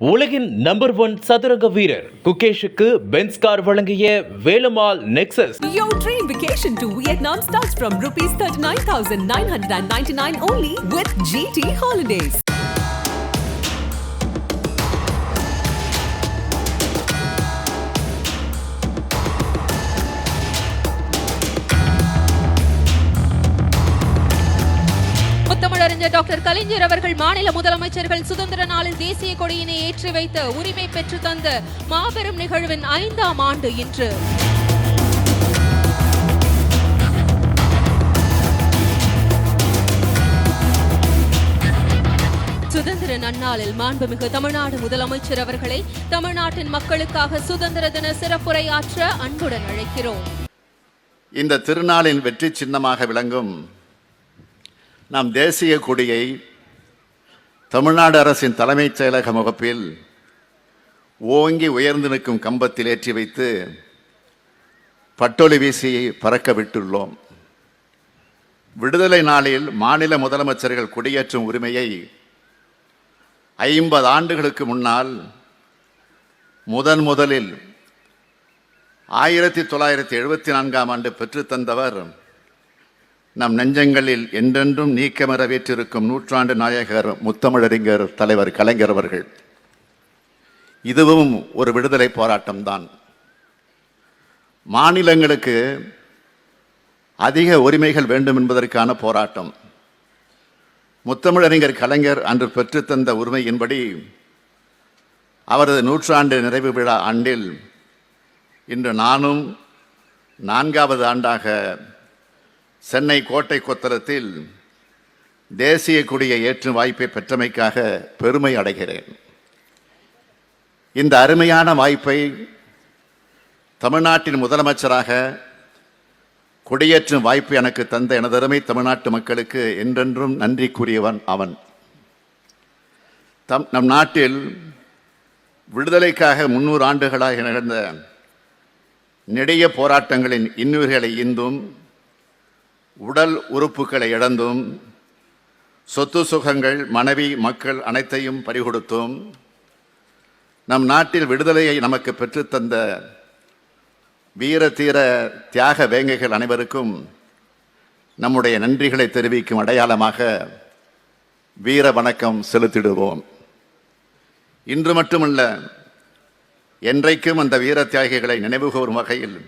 உலகின் number one சதுரங்க வீரர் குகேஷுக்கு பென்ஸ் கார் வழங்கிய Velumal Nexus Your dream vacation to Vietnam starts from rupees 39,999 only with GT Holidays. முத்தமிழறிஞர் doctor Kalaignar அவர்கள் மாநில முதலமைச்சர்கள் சுதந்திர நாளில் தேசிய கொடியினை ஏற்றி வைத்த உரிமை பெற்று தந்த மாபெரும் நிகழ்வின் ஐந்தாம் ஆண்டு இன்று. சுதந்திர நன்னாளில் மாண்புமிகு தமிழ்நாடு முதலமைச்சர் அவர்களை தமிழ்நாட்டின் மக்களுக்காக சுதந்திர தின சிறப்புரையாற்ற அன்புடன் அழைக்கிறோம். இந்த திருநாளின் வெற்றி சின்னமாக விளங்கும் நம் தேசிய கொடியை தமிழ்நாடு அரசின் தலைமைச் செயலக முகப்பில் ஓங்கி உயர்ந்து நிற்கும் கம்பத்தில் ஏற்றி வைத்து பட்டொலி வீசியை பறக்க விட்டுள்ளோம். விடுதலை நாளில் மாநில முதலமைச்சர்கள் கொடியேற்றும் உரிமையை ஐம்பது ஆண்டுகளுக்கு முன்னால் முதன் முதலில் ஆயிரத்தி தொள்ளாயிரத்தி எழுபத்தி நான்காம் ஆண்டு பெற்றுத்தந்தவர் நம் நெஞ்சங்களில் என்றென்றும் நீக்கமரவேற்றிருக்கும் நூற்றாண்டு நாயகர் முத்தமிழறிஞர் தலைவர் கலைஞர் அவர்கள். இதுவும் ஒரு விடுதலை போராட்டம்தான் மாநிலங்களுக்கு அதிக உரிமைகள் வேண்டும் என்பதற்கான போராட்டம். முத்தமிழறிஞர் கலைஞர் அன்று பெற்றுத்தந்த உரிமையின்படி அவரது நூற்றாண்டு நிறைவு விழா ஆண்டில் இன்று நானும் நான்காவது ஆண்டாக சென்னை கோட்டை கொத்தளத்தில் தேசிய கொடியை ஏற்றும் வாய்ப்பை பெற்றமைக்காக பெருமை அடைகிறேன். இந்த அருமையான வாய்ப்பை தமிழ்நாட்டின் முதலமைச்சராக கொடியேற்றும் வாய்ப்பு எனக்கு தந்த எனதருமை தமிழ்நாட்டு மக்களுக்கு என்றென்றும் நன்றி கூறியவன் அவன். தம் நம் நாட்டில் விடுதலைக்காக முன்னூறு ஆண்டுகளாக நடந்த நெடிய போராட்டங்களின் இன்னுயிர்களை இன்றும் உடல் உறுப்புகளை இழந்தும் சொத்து சுகங்கள் மனைவி மக்கள் அனைத்தையும் பறிகொடுத்தும் நம் நாட்டில் விடுதலையை நமக்கு பெற்றுத்தந்த வீர தீர தியாக வேங்கைகள் அனைவருக்கும் நம்முடைய நன்றிகளை தெரிவிக்கும் அடையாளமாக வீர வணக்கம் செலுத்திடுவோம். இன்று மட்டுமல்ல என்றைக்கும் அந்த வீர தியாகிகளை நினைவுகூறும் வகையில்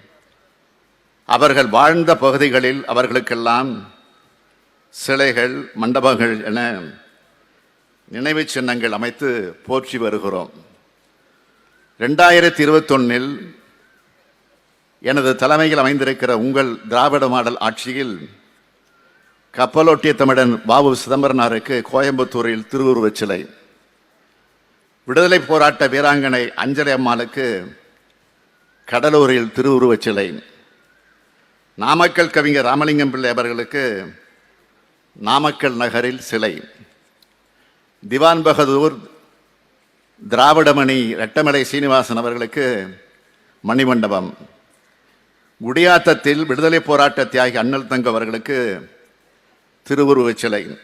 அவர்கள் வாழ்ந்த பகுதிகளில் அவர்களுக்கெல்லாம் சிலைகள் மண்டபங்கள் என நினைவுச் சின்னங்கள் அமைத்து போற்றி வருகிறோம். ரெண்டாயிரத்தி இருபத்தொன்னில் எனது தலைமையில் அமைந்திருக்கிற உங்கள் திராவிட மாடல் ஆட்சியில் கப்பலோட்டிய தமிழன் பாபு சிதம்பரனாருக்கு கோயம்புத்தூரில் திருவுருவச் சிலை விடுதலை போராட்ட வீராங்கனை அஞ்சலி அம்மாளுக்கு கடலூரில் திருவுருவச் சிலை நாமக்கல் கவிஞர் ராமலிங்கம் பிள்ளை அவர்களுக்கு நாமக்கல் நகரில் சிலை. திவான் பகதூர் திராவிடமணி ரெட்டமலை சீனிவாசன் அவர்களுக்கு மணிமண்டபம். குடியாத்தத்தில் விடுதலை போராட்ட தியாகி அண்ணல் தங்க அவர்களுக்கு திருவுருவச் சிலை.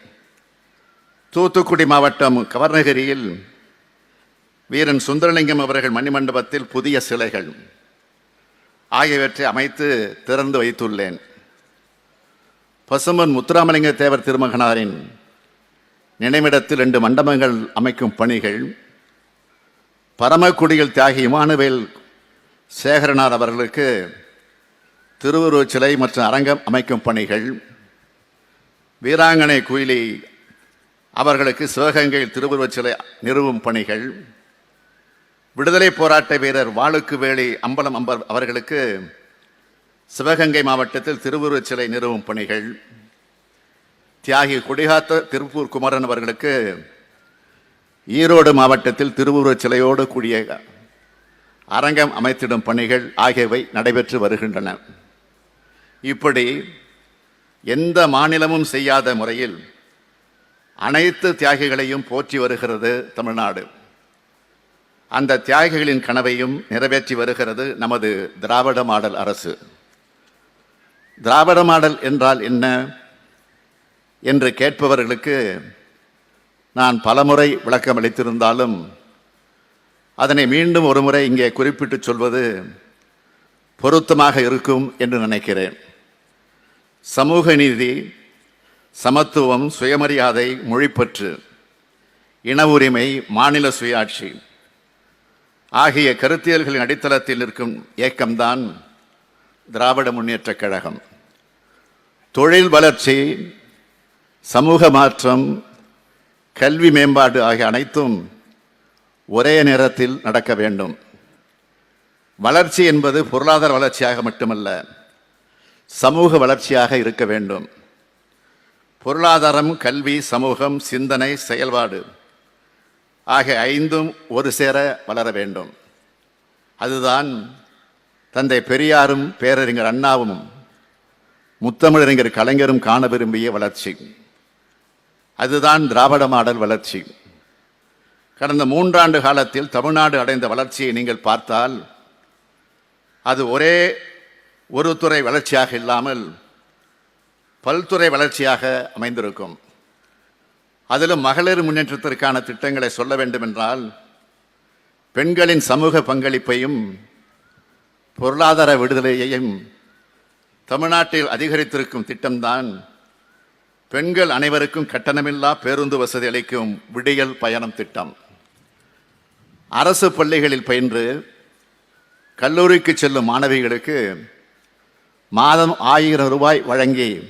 தூத்துக்குடி மாவட்டம் கவர்நகிரியில் வீரன் சுந்தரலிங்கம் அவர்கள் மணிமண்டபத்தில் புதிய சிலைகள். ஆகியவற்றை அமைத்து திறந்து வைத்துள்ளேன். பசும்பன் முத்துராமலிங்க தேவர் திருமகனாரின் நினைவிடத்தில் ரெண்டு மண்டபங்கள் அமைக்கும் பணிகள் பரமக்குடியில் தியாகி இமானுவேல் சேகரனார் அவர்களுக்கு திருவுருவச் சிலை மற்றும் அரங்கம் அமைக்கும் பணிகள் வீராங்கனை குயிலி அவர்களுக்கு சிவகங்கையில் திருவுருவச் சிலை நிறுவும் பணிகள் விடுதலை போராட்ட வீரர் வாழுக்கு வேலி அம்பலம் அம்பர் அவர்களுக்கு சிவகங்கை மாவட்டத்தில் திருவுருவச் சிலை நிறுவும் பணிகள். தியாகி கொடிகாத்த திருப்பூர் குமரன் அவர்களுக்கு ஈரோடு மாவட்டத்தில் திருவுருவச் சிலையோடு கூடிய அரங்கம் அமைத்திடும் பணிகள் ஆகியவை நடைபெற்று வருகின்றன. இப்படி எந்த மாநிலமும் செய்யாத முறையில் அனைத்து தியாகிகளையும் போற்றி வருகிறது தமிழ்நாடு. அந்த தியாகிகளின் கனவையும் நிறைவேற்றி வருகிறது நமது திராவிட மாடல் அரசு. திராவிட மாடல் என்றால் என்ன என்று கேட்பவர்களுக்கு நான் பலமுறை விளக்கம் அளித்திருந்தாலும் அதனை மீண்டும் ஒருமுறை இங்கே குறிப்பிட்டு சொல்வது பொருத்தமாக இருக்கும் என்று நினைக்கிறேன். சமூக நீதி சமத்துவம் சுயமரியாதை மொழிப்பற்று இன உரிமை மாநில சுயாட்சி ஆகிய கருத்தியல்களின் அடித்தளத்தில் இருக்கும் இயக்கம்தான் திராவிட முன்னேற்றக் கழகம். தொழில் வளர்ச்சி சமூக மாற்றம் கல்வி மேம்பாடு ஆகிய அனைத்தும் ஒரே நேரத்தில் நடக்க வேண்டும். வளர்ச்சி என்பது பொருளாதார வளர்ச்சியாக மட்டுமல்ல சமூக வளர்ச்சியாக இருக்க வேண்டும். பொருளாதாரம் கல்வி சமூகம் சிந்தனை செயல்பாடு ஆக ஐந்தும் ஒரு சேர வளர வேண்டும். அதுதான் தந்தை பெரியாரும் பேரறிஞர் அண்ணாவும் முத்தமிழறிஞர் கலைஞரும் காண விரும்பிய வளர்ச்சி. அதுதான் திராவிட மாடல் வளர்ச்சி. கடந்த மூன்றாண்டு காலத்தில் தமிழ்நாடு அடைந்த வளர்ச்சியை நீங்கள் பார்த்தால் அது ஒரே ஒரு துறை வளர்ச்சியாக இல்லாமல் பல்துறை வளர்ச்சியாக அமைந்திருக்கும். அதிலும் மகளிர் முன்னேற்றத்திற்கான திட்டங்களை சொல்ல வேண்டுமென்றால் பெண்களின் சமூக பங்களிப்பையும் பொருளாதார விடுதலையையும் தமிழ்நாட்டில் அதிகரித்திருக்கும் திட்டம்தான் பெண்கள் அனைவருக்கும் கட்டணமில்லா பேருந்து வசதி அளிக்கும் விடியல் பயணம் திட்டம். அரசு பள்ளிகளில் பயின்று கல்லூரிக்கு செல்லும் மாணவிகளுக்கு மாதம் ஆயிரம் ரூபாய் வழங்கி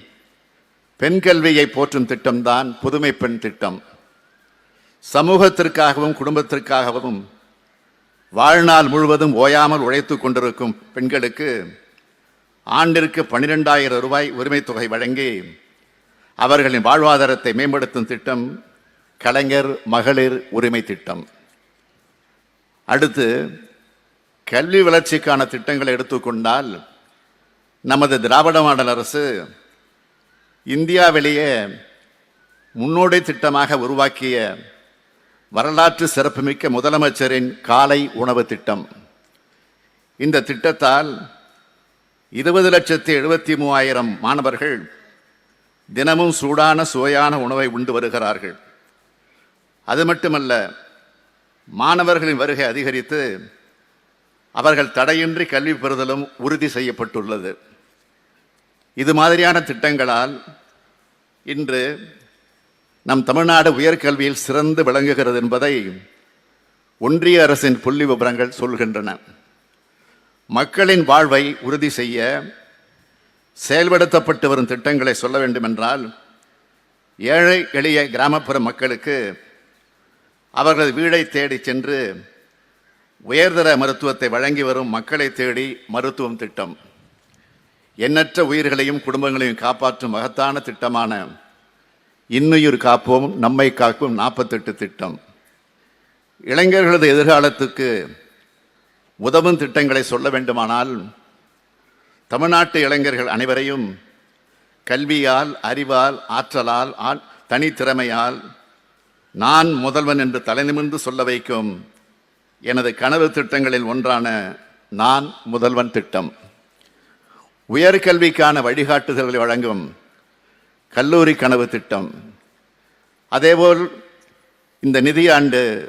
பெண் கல்வியை போற்றும் திட்டம்தான் புதுமை பெண் திட்டம். சமூகத்திற்காகவும் குடும்பத்திற்காகவும் வாழ்நாள் முழுவதும் ஓயாமல் உழைத்து கொண்டிருக்கும் பெண்களுக்கு ஆண்டிற்கு பன்னிரெண்டாயிரம் ரூபாய் உரிமைத் தொகை வழங்கி அவர்களின் வாழ்வாதாரத்தை மேம்படுத்தும் திட்டம் கலைஞர் மகளிர் உரிமை திட்டம். அடுத்து கல்வி வளர்ச்சிக்கான திட்டங்களை எடுத்துக்கொண்டால் நமது திராவிட மாடல் அரசு இந்தியாவிலேயே முன்னோடி திட்டமாக உருவாக்கிய வரலாற்று சிறப்புமிக்க முதலமைச்சரின் காலை உணவு திட்டம். இந்த திட்டத்தால் இருபது லட்சத்தி எழுபத்தி மூவாயிரம் மாணவர்கள் தினமும் சூடான சுவையான உணவை உண்டு வருகிறார்கள். அது மட்டுமல்ல மாணவர்களின் வருகை அதிகரித்து அவர்கள் தடையின்றி கல்வி பெறுதலும் உறுதி செய்யப்பட்டுள்ளது. இது மாதிரியான திட்டங்களால் இன்று நம் தமிழ்நாடு உயர்கல்வியில் சிறந்து விளங்குகிறது என்பதை ஒன்றிய அரசின் புள்ளி விவரங்கள் சொல்கின்றன. மக்களின் வாழ்வை உறுதி செய்ய செயல்படுத்தப்பட்டு வரும் திட்டங்களை சொல்ல வேண்டுமென்றால் ஏழை எளிய கிராமப்புற மக்களுக்கு அவர்களது வீடை தேடி சென்று உயர்தர மருத்துவத்தை வழங்கி வரும் மக்களை தேடி மருத்துவம் திட்டம். எண்ணற்ற உயிர்களையும் குடும்பங்களையும் காப்பாற்றும் மகத்தான திட்டமான இன்னுயிர் காப்போம் நம்மை காக்கும் நாற்பத்தெட்டு திட்டம். இளைஞர்களது எதிர்காலத்துக்கு உதவும் திட்டங்களை சொல்ல வேண்டுமானால் தமிழ்நாட்டு இளைஞர்கள் அனைவரையும் கல்வியால் அறிவால் ஆற்றலால் ஆ- தனித்திறமையால் நான் முதல்வன் என்று தலைநிமிர்ந்து சொல்ல வைக்கும் எனது கனவு திட்டங்களில் ஒன்றான நான் முதல்வன் திட்டம். உயர்கல்விக்கான வழிகாட்டுதல்களை வழங்கும் கல்லூரி கனவு திட்டம். அதேபோல் இந்த நிதியாண்டு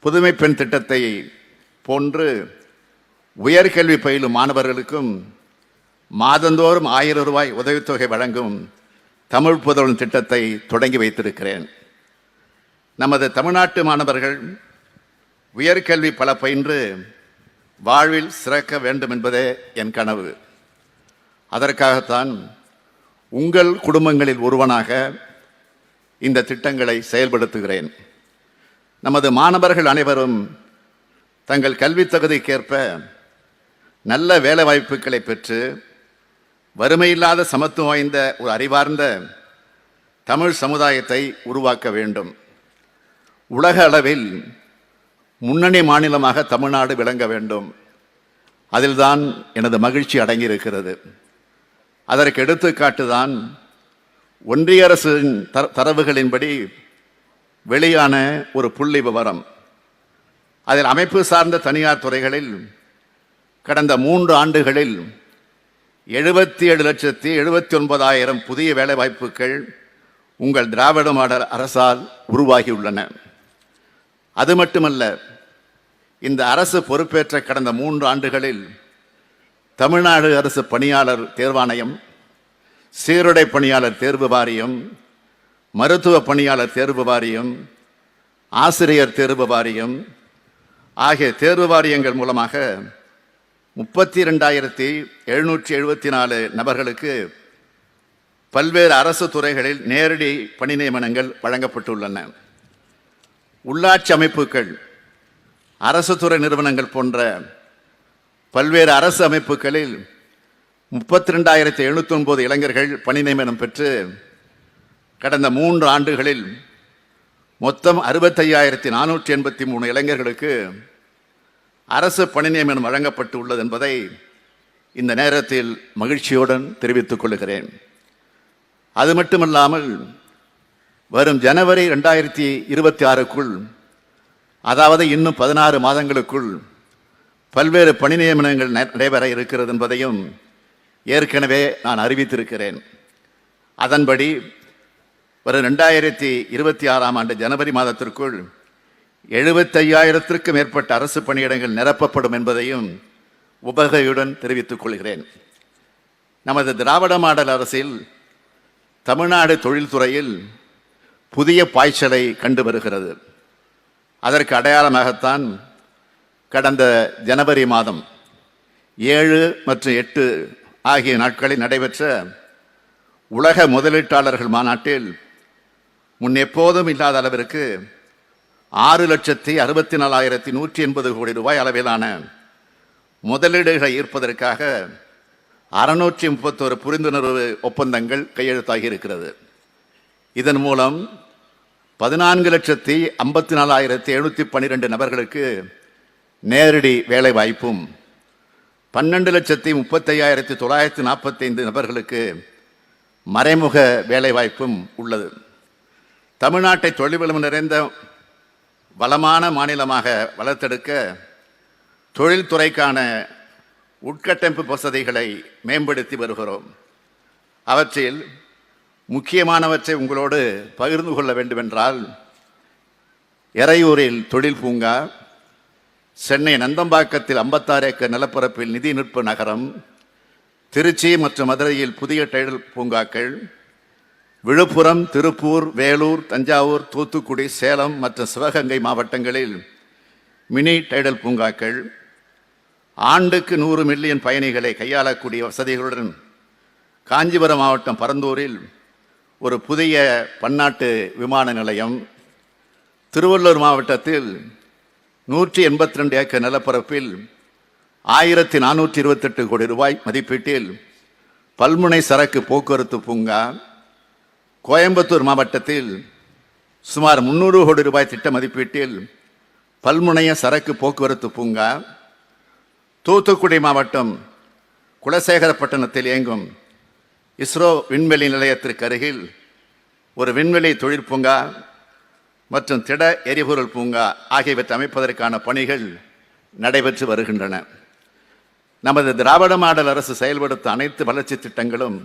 புதுமை பெண் திட்டத்தை போன்று உயர்கல்வி பயிலும் மாணவர்களுக்கும் மாதந்தோறும் ஆயிரம் ரூபாய் உதவித்தொகை வழங்கும் தமிழ் புதவன் திட்டத்தை தொடங்கி வைத்திருக்கிறேன். நமது தமிழ்நாட்டு மாணவர்கள் உயர்கல்வி பல பயின்று வாழ்வில் சிறக்க வேண்டும் என்பதே என் கனவு. அதற்காகத்தான் உங்கள் குடும்பங்களில் ஒருவனாக இந்த திட்டங்களை செயல்படுத்துகிறேன். நமது மாணவர்கள் அனைவரும் தங்கள் கல்வித் தகுதிக்கேற்ப நல்ல வேலைவாய்ப்புகளை பெற்று வறுமையில்லாத சமத்துவம் வாய்ந்த ஒரு அறிவார்ந்த தமிழ் சமுதாயத்தை உருவாக்க வேண்டும். உலக அளவில் முன்னணி மாநிலமாக தமிழ்நாடு விளங்க வேண்டும். அதில்தான் எனது மகிழ்ச்சி அடங்கியிருக்கிறது. அதற்கு எடுத்துக்காட்டு தான் ஒன்றிய அரசின் தர தரவுகளின்படி வெளியான ஒரு புள்ளி விவரம். அதில் அமைப்பு சார்ந்த தனியார் துறைகளில் கடந்த மூன்று ஆண்டுகளில் எழுபத்தி ஏழு லட்சத்தி எழுபத்தி ஒன்பதாயிரம் புதிய வேலைவாய்ப்புகள் உங்கள் திராவிட மாடல் அரசால் உருவாகியுள்ளன. அது மட்டுமல்ல இந்த அரசு பொறுப்பேற்ற கடந்த மூன்று ஆண்டுகளில் தமிழ்நாடு அரசு பணியாளர் தேர்வாணையம் சீருடை பணியாளர் தேர்வு வாரியம் மருத்துவ பணியாளர் தேர்வு வாரியம் ஆசிரியர் தேர்வு வாரியம் ஆகிய தேர்வு வாரியங்கள் மூலமாக முப்பத்தி ரெண்டாயிரத்தி எழுநூற்றி எழுபத்தி நாலு நபர்களுக்கு பல்வேறு அரசு துறைகளில் நேரடி பணி நியமனங்கள் வழங்கப்பட்டுள்ளன. உள்ளாட்சி அமைப்புகள் அரசு துறை நிறுவனங்கள் போன்ற பல்வேறு அரசு அமைப்புகளில் முப்பத்தி ரெண்டாயிரத்தி எழுநூற்றி ஒன்பது இளைஞர்கள் பணி நியமனம் பெற்று கடந்த மூன்று ஆண்டுகளில் மொத்தம் அறுபத்தையாயிரத்தி நானூற்றி எண்பத்தி மூணு இளைஞர்களுக்கு அரசு பணி நியமனம் வழங்கப்பட்டு உள்ளது என்பதை இந்த நேரத்தில் மகிழ்ச்சியுடன் தெரிவித்துக் கொள்கிறேன். அது மட்டுமல்லாமல் வரும் ஜனவரி ரெண்டாயிரத்தி இருபத்தி ஆறுக்குள் அதாவது இன்னும் பதினாறு மாதங்களுக்குள் பல்வேறு பணி நியமனங்கள் நடைபெற இருக்கிறது என்பதையும் ஏற்கனவே நான் அறிவித்திருக்கிறேன். அதன்படி வரும் ரெண்டாயிரத்தி இருபத்தி ஆறாம் ஆண்டு ஜனவரி மாதத்திற்குள் எழுபத்தையாயிரத்திற்கும் மேற்பட்ட அரசு பணியிடங்கள் நிரப்பப்படும் என்பதையும் உபகையுடன் தெரிவித்துக் கொள்கிறேன். நமது திராவிட மாடல் அரசில் தமிழ்நாடு தொழில்துறையில் புதிய பாய்ச்சலை கண்டு வருகிறது. அதற்கு அடையாளமாகத்தான் கடந்த ஜனவரி மாதம் ஏழு மற்றும் எட்டு ஆகிய நாட்களில் நடைபெற்ற உலக முதலீட்டாளர்கள் மாநாட்டில் முன் எப்போதும் இல்லாத அளவிற்கு ஆறு லட்சத்தி அறுபத்தி நாலாயிரத்தி நூற்றி எண்பது கோடி ரூபாய் அளவிலான முதலீடுகளை ஈர்ப்பதற்காக அறுநூற்றி முப்பத்தோரு புரிந்துணர்வு ஒப்பந்தங்கள் கையெழுத்தாகி இருக்கிறது. இதன் மூலம் பதினான்கு லட்சத்தி ஐம்பத்தி நாலாயிரத்தி எழுநூற்றி பன்னிரெண்டு நபர்களுக்கு நேரடி வேலை வாய்ப்பும் பன்னெண்டு லட்சத்தி முப்பத்தையாயிரத்தி தொள்ளாயிரத்தி நாற்பத்தைந்து நபர்களுக்கு மறைமுக வேலைவாய்ப்பும் உள்ளது. தமிழ்நாட்டை தொழில்வளம் நிறைந்த வளமான மாநிலமாக வளர்த்தெடுக்க தொழில்துறைக்கான உட்கட்டமைப்பு வசதிகளை மேம்படுத்தி வருகிறோம். அவற்றில் முக்கியமானவற்றை உங்களோடு பகிர்ந்து கொள்ள வேண்டுமென்றால் எறையூரில் தொழில் பூங்கா சென்னை நந்தம்பாக்கத்தில் ஐம்பத்தாறு ஏக்கர் நிலப்பரப்பில் நிதி நுட்ப நகரம் திருச்சி மற்றும் மதுரையில் புதிய டைடல் பூங்காக்கள் விழுப்புரம் திருப்பூர் வேலூர் தஞ்சாவூர் தூத்துக்குடி சேலம் மற்றும் சிவகங்கை மாவட்டங்களில் மினி டைடல் பூங்காக்கள் ஆண்டுக்கு நூறு மில்லியன் பயணிகளை கையாளக்கூடிய வசதிகளுடன் காஞ்சிபுரம் மாவட்டம் பரந்தூரில் ஒரு புதிய பன்னாட்டு விமான நிலையம் திருவள்ளூர் மாவட்டத்தில் நூற்றி எண்பத்தி ரெண்டு ஏக்கர் நிலப்பரப்பில் ஆயிரத்தி நானூற்றி இருபத்தெட்டு கோடி ரூபாய் மதிப்பீட்டில் பல்முனை சரக்கு போக்குவரத்து பூங்கா கோயம்புத்தூர் மாவட்டத்தில் சுமார் முந்நூறு கோடி ரூபாய் திட்ட மதிப்பீட்டில் பல்முனைய சரக்கு போக்குவரத்து பூங்கா தூத்துக்குடி மாவட்டம் குலசேகரப்பட்டினத்தில் இயங்கும் இஸ்ரோ விண்வெளி நிலையத்திற்கு அருகில் ஒரு விண்வெளி தொழிற்பூங்கா மற்றும் திட எரிபொருள் பூங்கா ஆகியவற்றை அமைப்பதற்கான பணிகள் நடைபெற்று வருகின்றன. நமது திராவிட மாடல் அரசு செயல்படுத்த அனைத்து வளர்ச்சி திட்டங்களும்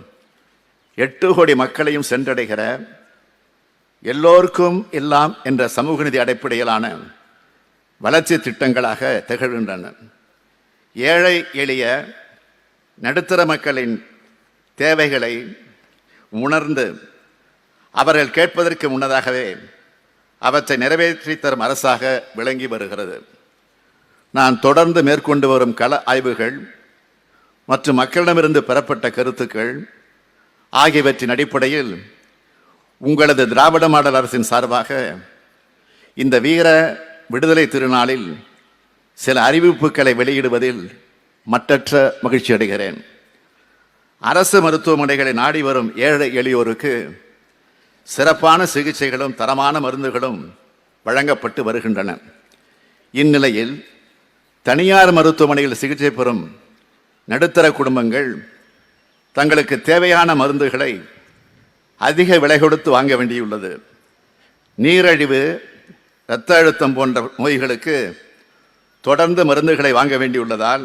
எட்டு கோடி மக்களையும் சென்றடைகிற எல்லோருக்கும் எல்லாம் என்ற சமூக நிதி அடிப்படையிலான வளர்ச்சி திட்டங்களாக திகழ்கின்றன. ஏழை எளிய நடுத்தர மக்களின் தேவைகளை உணர்ந்து அவர்கள் கேட்பதற்கு முன்னதாகவே அவற்றை நிறைவேற்றி தரும் அரசாக விளங்கி வருகிறது. நான் தொடர்ந்து மேற்கொண்டு வரும் கள ஆய்வுகள் மற்றும் மக்களிடமிருந்து பெறப்பட்ட கருத்துக்கள் ஆகியவற்றின் அடிப்படையில் உங்களது திராவிட மாடல் அரசின் சார்பாக இந்த வீர விடுதலை திருநாளில் சில அறிவிப்புகளை வெளியிடுவதில் மற்றற்ற மகிழ்ச்சி அடைகிறேன். அரசு மருத்துவமனைகளை நாடி வரும் ஏழை எளியோருக்கு சிறப்பான சிகிச்சைகளும் தரமான மருந்துகளும் வழங்கப்பட்டு வருகின்றன. இந்நிலையில் தனியார் மருத்துவமனையில் சிகிச்சை பெறும் நடுத்தர குடும்பங்கள் தங்களுக்கு தேவையான மருந்துகளை அதிக விலை கொடுத்து வாங்க வேண்டியுள்ளது. நீரழிவு இரத்த அழுத்தம் போன்ற நோய்களுக்கு தொடர்ந்து மருந்துகளை வாங்க வேண்டியுள்ளதால்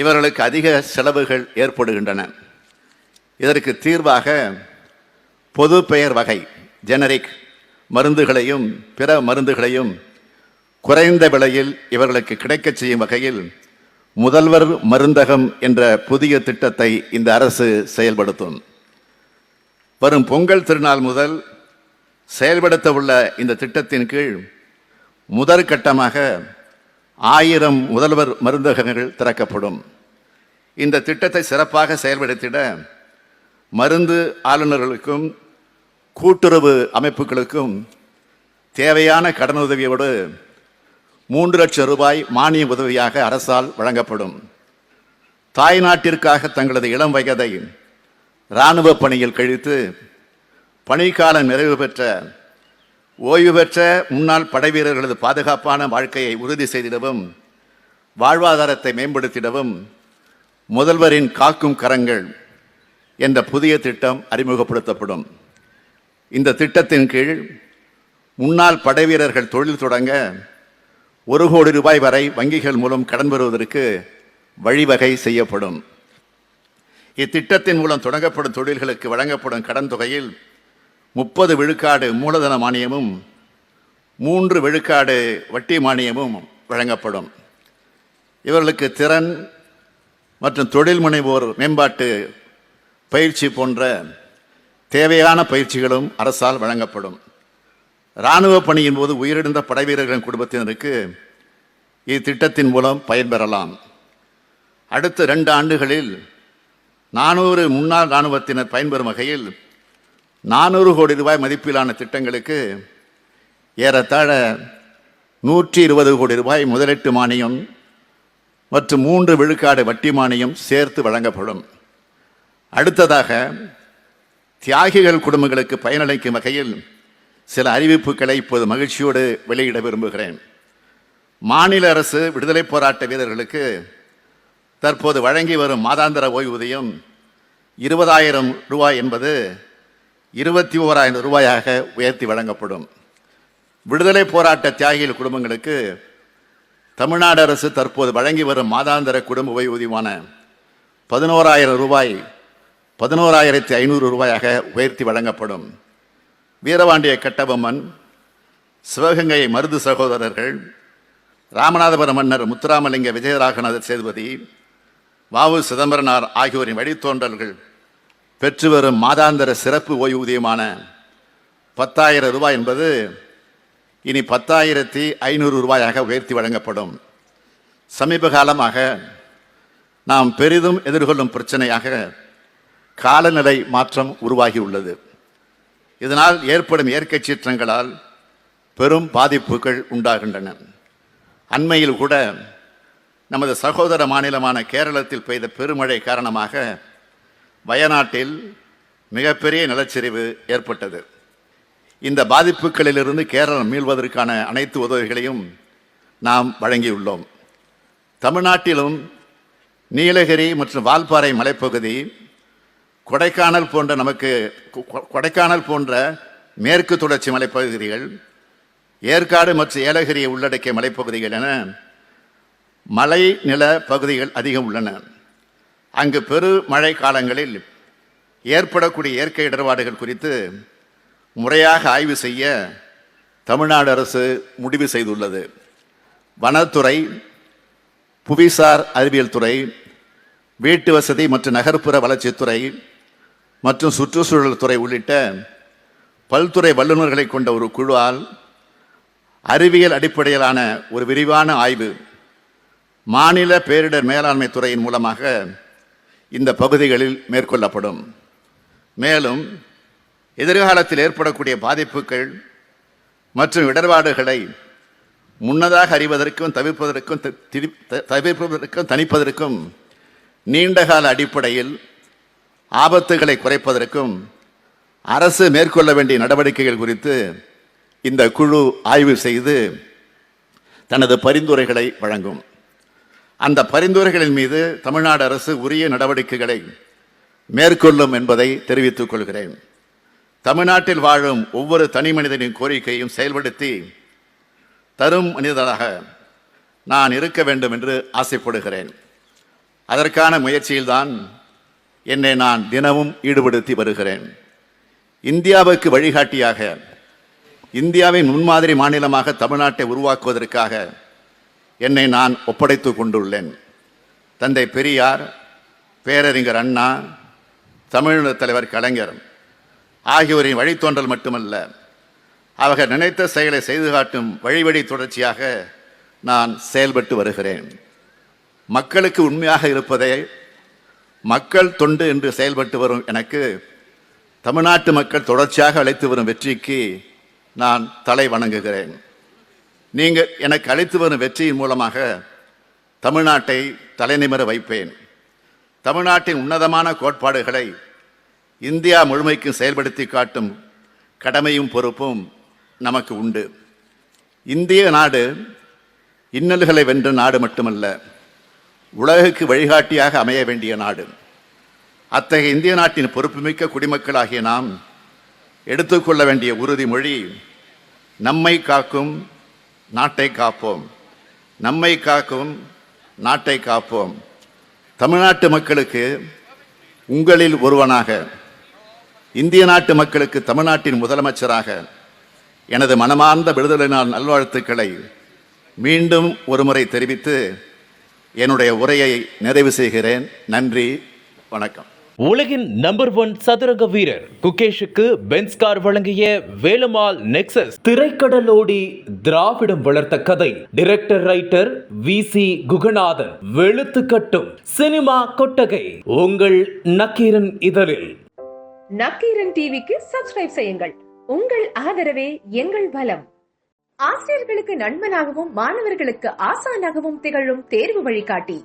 இவர்களுக்கு அதிக செலவுகள் ஏற்படுகின்றன. இதற்கு தீர்வாக பொது பெயர் வகை ஜெனரிக் மருந்துகளையும் பிற மருந்துகளையும் குறைந்த விலையில் இவர்களுக்கு கிடைக்கச் செய்யும் வகையில் முதல்வர் மருந்தகம் என்ற புதிய திட்டத்தை இந்த அரசு செயல்படுத்தும். வரும் பொங்கல் திருநாள் முதல் செயல்படுத்த உள்ள இந்த திட்டத்தின் கீழ் முதற்கட்டமாக ஆயிரம் முதல்வர் மருந்தகங்கள் திறக்கப்படும். இந்த திட்டத்தை சிறப்பாக செயல்படுத்திட மருந்து ஆளுநர்களுக்கும் கூட்டுறவு அமைப்புகளுக்கும் தேவையான கடனுதவியோடு மூன்று லட்சம் ரூபாய் மானிய உதவியாக அரசால் வழங்கப்படும். தாய் நாட்டிற்காக தங்களது இளம் வயதை இராணுவ பணியில் கழித்து பணிக்காலம் நிறைவு பெற்ற ஓய்வு பெற்ற முன்னாள் படைவீரர்களது பாதுகாப்பான வாழ்க்கையை உறுதி செய்திடவும் வாழ்வாதாரத்தை மேம்படுத்திடவும் முதல்வரின் காக்கும் கரங்கள் என்ற புதிய திட்டம் அறிமுகப்படுத்தப்படும். இந்த திட்டத்தின் கீழ் முன்னாள் படைவீரர்கள் தொழில் தொடங்க ஒரு கோடி ரூபாய் வரை வங்கிகள் மூலம் கடன் பெறுவதற்கு வழிவகை செய்யப்படும். இத்திட்டத்தின் மூலம் தொடங்கப்படும் தொழில்களுக்கு வழங்கப்படும் கடன் தொகையில் முப்பது விழுக்காடு மூலதன மானியமும் மூன்று விழுக்காடு வட்டி மானியமும் வழங்கப்படும். இவர்களுக்கு திறன் மற்றும் தொழில் முனைவோர் மேம்பாட்டு பயிற்சி போன்ற தேவையான பயிற்சிகளும் அரசால் வழங்கப்படும். இராணுவ பணியின் போது உயிரிழந்த படைவீரர்களின் குடும்பத்தினருக்கு இத்திட்டத்தின் மூலம் பயன்பெறலாம் அடுத்த ரெண்டு ஆண்டுகளில் நானூறு முன்னாள் இராணுவத்தினர் பயன்பெறும் வகையில் நானூறு கோடி ரூபாய் மதிப்பிலான திட்டங்களுக்கு ஏறத்தாழ நூற்றி இருபது கோடி ரூபாய் முதலீட்டு மானியம் மற்றும் மூன்று விழுக்காடு வட்டி மானியம் சேர்த்து வழங்கப்படும். அடுத்ததாக தியாகிகள் குடும்பங்களுக்கு பயனளிக்கும் வகையில் சில அறிவிப்புகளை இப்போது மகிழ்ச்சியோடு வெளியிட விரும்புகிறேன். மாநில அரசு விடுதலை போராட்ட வீரர்களுக்கு தற்போது வழங்கி வரும் மாதாந்திர ஓய்வூதியம் இருபதாயிரம் ரூபாய் என்பது இருபத்தி ஓராயிரம் ரூபாயாக உயர்த்தி வழங்கப்படும். விடுதலை போராட்ட தியாகிகள் குடும்பங்களுக்கு தமிழ்நாடு அரசு தற்போது வழங்கி வரும் மாதாந்திர குடும்ப ஓய்வூதியமான பதினோராயிரம் ரூபாய் பதினோராயிரத்தி ஐநூறு ரூபாயாக உயர்த்தி வழங்கப்படும். வீரபாண்டிய கட்டபொம்மன் சிவகங்கை மருது சகோதரர்கள் ராமநாதபுரம் மன்னர் முத்துராமலிங்க விஜயராகநாத சேதுபதி வாவு சிதம்பரனார் ஆகியோரின் வழித்தோன்றல்கள் பெற்று வரும் மாதாந்திர சிறப்பு ஓய்வூதியமான பத்தாயிரம் ரூபாய் என்பது இனி பத்தாயிரத்தி ஐநூறு ரூபாயாக உயர்த்தி வழங்கப்படும். சமீப காலமாக நாம் பெரிதும் எதிர்கொள்ளும் பிரச்சனையாக காலநிலை மாற்றம் உருவாகியுள்ளது. இதனால் ஏற்படும் இயற்கை சீற்றங்களால் பெரும் பாதிப்புகள் உண்டாகின்றன. அண்மையில் கூட நமது சகோதர மாநிலமான கேரளத்தில் பெய்த பெருமழை காரணமாக வயநாட்டில் மிகப்பெரிய நிலச்சரிவு ஏற்பட்டது. இந்த பாதிப்புகளிலிருந்து கேரளம் மீள்வதற்கான அனைத்து உதவிகளையும் நாம் வழங்கியுள்ளோம். தமிழ்நாட்டிலும் நீலகிரி மற்றும் வால்பாறை மலைப்பகுதி கொடைக்கானல் போன்ற நமக்கு கொ- கொ- கொடைக்கானல் போன்ற மேற்கு தொடர்ச்சி மலைப்பகுதிகள் ஏற்காடு மற்றும் ஏலகிரியை உள்ளடக்கிய மலைப்பகுதிகள் என மலை நில பகுதிகள் அதிகம் உள்ளன. அங்கு பெரு மழை காலங்களில் ஏற்படக்கூடிய இயற்கை இடர்பாடுகள் குறித்து முறையாக ஆய்வு செய்ய தமிழ்நாடு அரசு முடிவு செய்துள்ளது. வனத்துறை புவிசார் அறிவியல் துறை வீட்டு வசதி மற்றும் நகர்ப்புற வளர்ச்சித்துறை மற்றும் சுற்றுச்சூழல் துறை உள்ளிட்ட பல்துறை வல்லுநர்களை கொண்ட ஒரு குழுவால் அறிவியல் அடிப்படையிலான ஒரு விரிவான ஆய்வு மாநில பேரிடர் மேலாண்மை துறையின் மூலமாக இந்த பகுதிகளில் மேற்கொள்ளப்படும். மேலும் எதிர்காலத்தில் ஏற்படக்கூடிய பாதிப்புகள் மற்றும் இடர்பாடுகளை முன்னதாக அறிவதற்கும் தவிர்ப்பதற்கும் திரி- த- தவிர்ப்பதற்கும் தணிப்பதற்கும் நீண்டகால அடிப்படையில் ஆபத்துகளை குறைப்பதற்கும் அரசு மேற்கொள்ள வேண்டிய நடவடிக்கைகள் குறித்து இந்த குழு ஆய்வு செய்து தனது பரிந்துரைகளை வழங்கும். அந்த பரிந்துரைகளின் மீது தமிழ்நாடு அரசு உரிய நடவடிக்கைகளை மேற்கொள்ளும் என்பதை தெரிவித்துக் கொள்கிறேன். தமிழ்நாட்டில் வாழும் ஒவ்வொரு தனி மனிதனின் கோரிக்கையும் செயல்படுத்தி தரும் மனிதனாக நான் இருக்க வேண்டும் என்று ஆசைப்படுகிறேன். அதற்கான முயற்சியில்தான் என்னை நான் தினமும் ஈடுபடுத்தி வருகிறேன். இந்தியாவுக்கு வழிகாட்டியாக இந்தியாவின் முன்மாதிரி மாநிலமாக தமிழ்நாட்டை உருவாக்குவதற்காக என்னை நான் ஒப்படைத்துக் கொண்டுள்ளேன். தந்தை பெரியார் பேரறிஞர் அண்ணா தமிழக தலைவர் கலைஞர் ஆகியோரின் வழித்தோன்றல் மட்டுமல்ல அவர்கள் நினைத்த செயலை செய்து காட்டும் வழிவழி தொடர்ச்சியாக நான் செயல்பட்டு வருகிறேன். மக்களுக்கு உண்மையாக இருப்பதே மக்கள் தொண்டு என்று செயல்பட்டு வரும் எனக்கு தமிழ்நாட்டு மக்கள் தொடர்ச்சியாக அழைத்து வரும் வெற்றிக்கு நான் தலை வணங்குகிறேன். நீங்கள் எனக்கு அளித்து வரும் வெற்றியின் மூலமாக தமிழ்நாட்டை தலைநிமிர வைப்பேன். தமிழ்நாட்டின் உன்னதமான கோட்பாடுகளை இந்தியா முழுமைக்கும் செயல்படுத்தி காட்டும் கடமையும் பொறுப்பும் நமக்கு உண்டு. இந்திய நாடு இன்னல்களை வென்ற நாடு மட்டுமல்ல உலகுக்கு வழிகாட்டியாக அமைய வேண்டிய நாடு. அத்தகைய இந்திய நாட்டின் பொறுப்புமிக்க குடிமக்களாகிய நாம் எடுத்துக்கொள்ள வேண்டிய உறுதிமொழி நம்மை காக்கும் நாட்டை காப்போம். நம்மை காக்கும் நாட்டை காப்போம். தமிழ்நாட்டு மக்களுக்கு உங்களில் ஒருவனாக இந்திய நாட்டு மக்களுக்கு தமிழ்நாட்டின் முதலமைச்சராக எனது மனமார்ந்த விடுதலை நாள் நல்வாழ்த்துக்களை மீண்டும் ஒருமுறை தெரிவித்து என்னுடைய உரையை நிறைவு செய்கிறேன். நன்றி வணக்கம். உலகின் நம்பர் ஒன் சதுரங்க வீரர் குகேஷுக்கு பென்ஸ் கார் வழங்கிய வேலுமால் நெக்சஸ் திரைக்கடலோடி திராவிடம் வளர்த்த கதை. Director writer V C Guganathan. வெளுத்து கட்டும் சினிமா கொட்டகை. உங்கள் நக்கீரன் இதழில். நக்கீரன் டிவிக்கு சப்ஸ்கிரைப் செய்யுங்கள். உங்கள் ஆதரவே எங்கள் பலம். ஆசிரியர்களுக்கு நண்பனாகவும் மாணவர்களுக்கு ஆசானாகவும் திகழும் தேர்வு வழிகாட்டி.